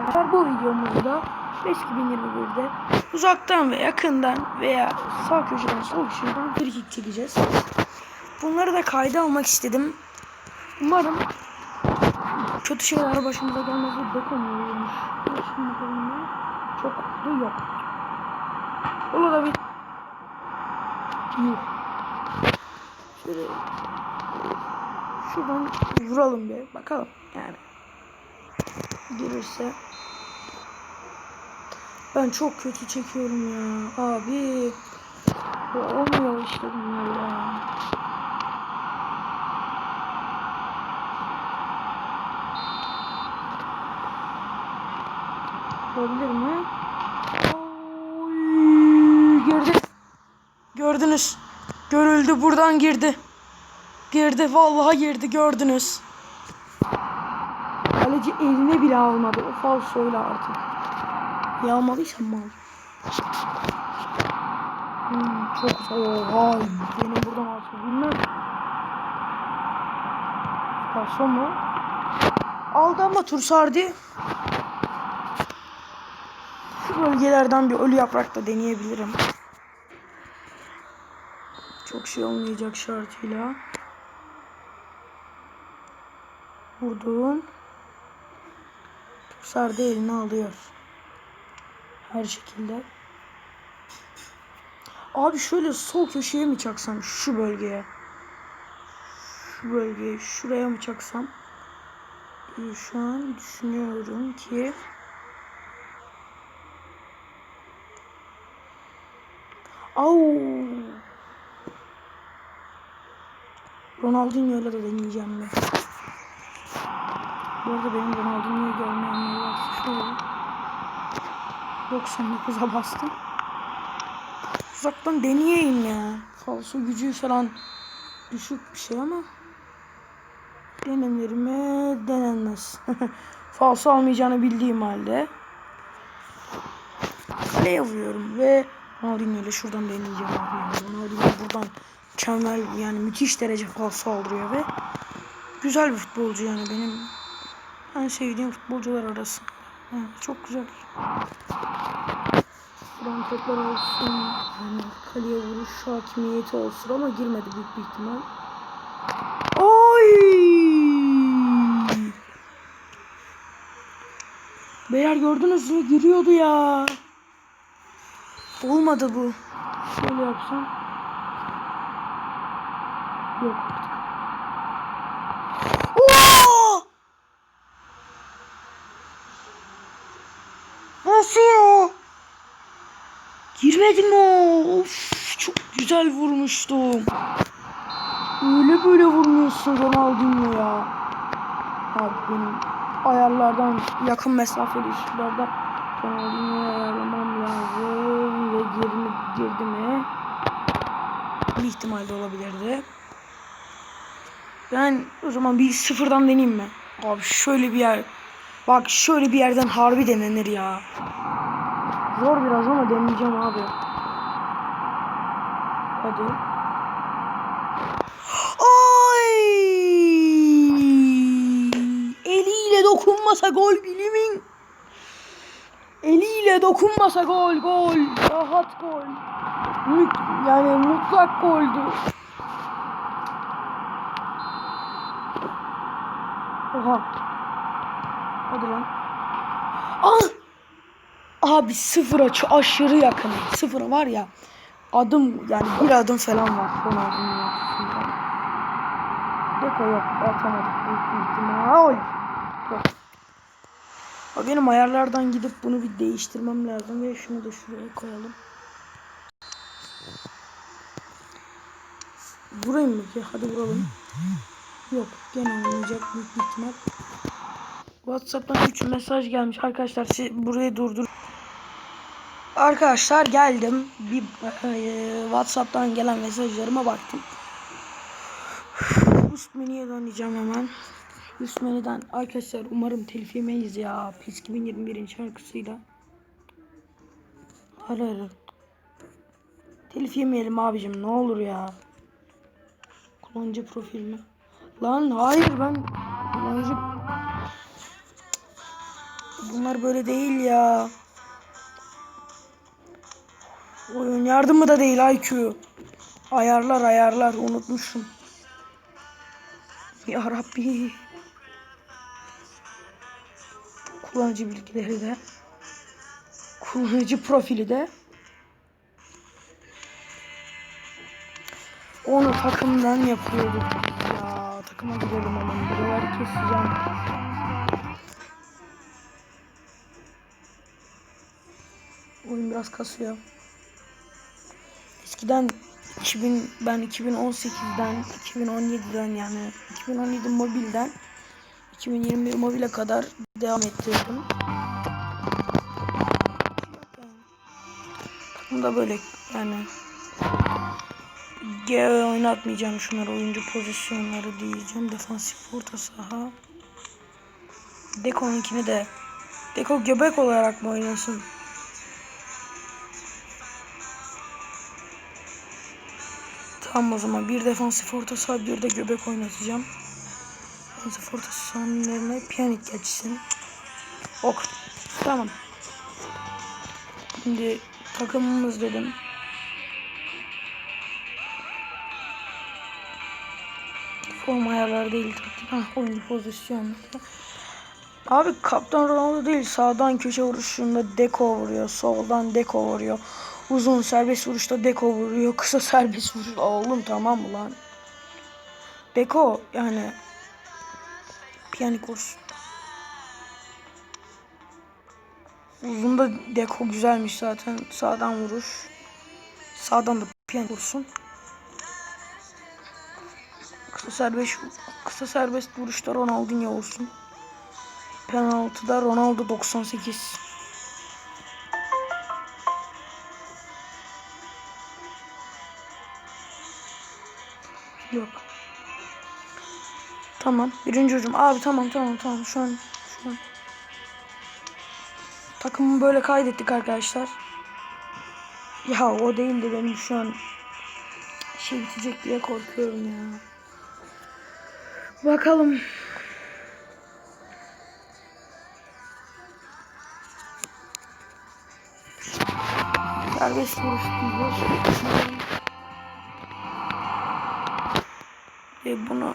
arkadaşlar bu videomuzda 5021'de uzaktan ve yakından veya sağ köşeden sol köşeden bir kick çekeceğiz. Bunları da kayda almak istedim. Umarım kötü şeyler başımıza gelmez ve dokunmuyormuş. Çok da yok. Ola da bir Yuh. Şöyle şuradan vuralım bir bakalım yani gelirse ben çok kötü çekiyorum ya. Abi. Bu olmuyor işte bunlar ya. Olabilir mi? Oy, girdi. Gördünüz. Görüldü buradan girdi. Girdi vallahi girdi gördünüz. Kaleci eline bile almadı. O falsoyla artık. Yağmalıysa mal. Hmm, çok oha. Benim buradan artık bilmem. Falso mu? Aldı ama tur sardı. Şu bölgelerden bir ölü yaprak da deneyebilirim. Çok şey olmayacak şartıyla. Vurdum. Sardı elini alıyor. Her şekilde. Abi şöyle sol köşeye mi çaksam şu bölgeye? Şu bölgeye şuraya mı çaksam? Ee, Şu an düşünüyorum ki Au. Ronaldinho'yla da deneyeceğim ben. Bu arada benim Ronaldinho'yu görmeyenler varsa şöyle 99'a bastım. Uzaktan deneyeyim ya. Falso gücü falan düşük bir şey ama denenir mi? Denenmez. Falso almayacağını bildiğim halde kaleye vuruyorum ve Ronaldinho ile şuradan deneyeceğim abi. Ronaldinho buradan mükemmel yani müthiş derece falso aldırıyor ve güzel bir futbolcu yani benim en sevdiğim futbolcular arasında. Çok güzel. Buradan toplar olsun. Yani kaleye vuruş hakimiyeti olsun ama girmedi büyük bir ihtimal. Oy! Beyler gördünüz mü? Giriyordu ya. Olmadı bu. Şöyle yapsam. Yok artık. Nasıl ya? Girmedi mi o? Of çok güzel vurmuştum. Öyle böyle vurmuyorsun Ronaldinho ya. Abi benim ayarlardan yakın mesafeli şutlarda Ronaldinho'yu ayarlamam lazım. Ve girdi, girdi mi? Bir ihtimalle olabilirdi. Ben o zaman bir sıfırdan deneyeyim mi? Abi şöyle bir yer. Bak şöyle bir yerden harbi denenir ya. Zor biraz ama deneyeceğim abi. Hadi. Ay! Eliyle dokunmasa gol bilimin. Eliyle dokunmasa gol gol. Rahat gol. Mük yani mutlak goldü. Oha. Hadi lan. Ah! Abi sıfıra aşırı yakın. Sıfıra var ya. Adım yani bir adım falan var. Ronaldinho'nun arkasında. Deko yok. Atamadık büyük bir ihtimal. Yok. Benim ayarlardan gidip bunu bir değiştirmem lazım ve şunu da şuraya koyalım. Vurayım mı ki? Hadi vuralım. Yok gene olmayacak büyük ihtimal. Whatsapp'tan 3 mesaj gelmiş. Arkadaşlar siz burayı durdur. Arkadaşlar geldim. Bir e, Whatsapp'tan gelen mesajlarıma baktım. Üstmeni'ye döneceğim hemen. Üstmeni'den arkadaşlar umarım telif yemeyiz ya. PES 2021'in şarkısıyla. Hayır. Telif yemeyelim abicim ne olur ya. Kullanıcı profil mi? Lan hayır ben kullanıcı Bunlar böyle değil ya. Oyun yardımı da değil IQ. Ayarlar ayarlar unutmuşum. Ya Rabbi. Kullanıcı bilgileri de. Kullanıcı profili de. Onu takımdan yapıyorduk. Ya takıma gidelim hemen. Buraları keseceğim. Oyun biraz kasıyor. Eskiden 2000 ben 2018'den 2017'den yani 2017 mobilden 2021 mobile kadar devam ettirdim. Takımda böyle yani G oynatmayacağım şunları oyuncu pozisyonları diyeceğim. Defansif orta saha. Deko'nunkini de Deko göbek olarak mı oynasın? Tamam o zaman bir defansif orta saha bir de göbek oynatacağım. Defansif orta sahanın yerine Pjanic geçsin. Ok. Tamam. Şimdi takımımız dedim. Form ayarları değil taktik. Hah, oyuncu pozisyonu. Abi kaptan Ronaldo değil sağdan köşe vuruşunda Deko vuruyor. Soldan Deko vuruyor. Uzun serbest vuruşta Deko vuruyor. Kısa serbest vuruş. Oğlum tamam mı lan? Deko yani Pjanic olsun. Uzun da Deko güzelmiş zaten. Sağdan vuruş. Sağdan da Pjanic vursun. Kısa serbest kısa serbest vuruşta Ronaldinho olsun. Penaltıda Ronaldo 98. Yok. Tamam. Birinci hücum. Abi tamam tamam tamam. Şu an şu an. Takımı böyle kaydettik arkadaşlar. Ya o değildi benim şu an şey bitecek diye korkuyorum ya. Bakalım. Serbest vuruş diyor. E bunu